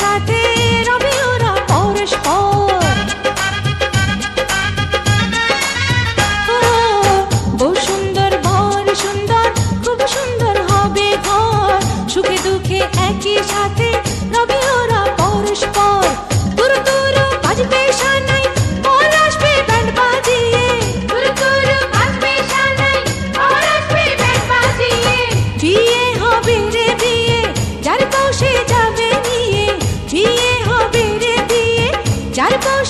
সাথে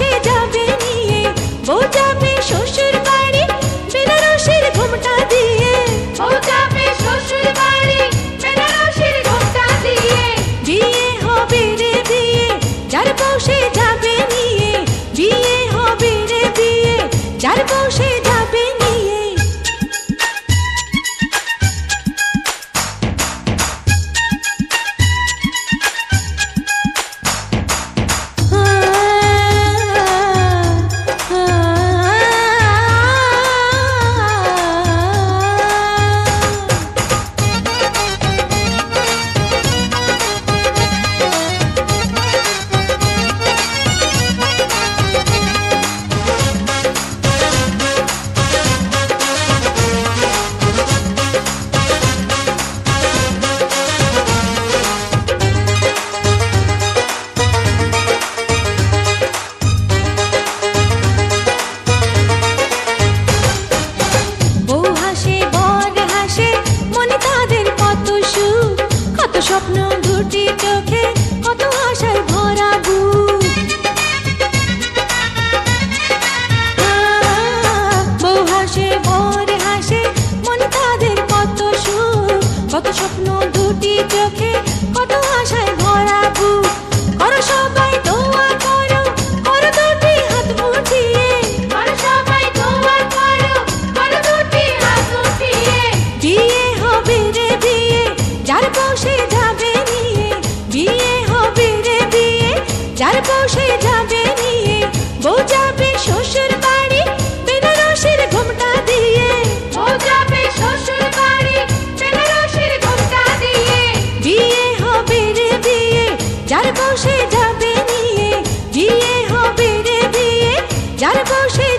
সে যাবে নিয়ে। বউ যাবে শ্বশুর বাড়ি বেনারসের ঘুমটা দুটি চোখে কত আশায় ভরা বুক। করো সবাই বসে যাবে নিয়ে বিয়ে হবে রে বিয়ে যার বসে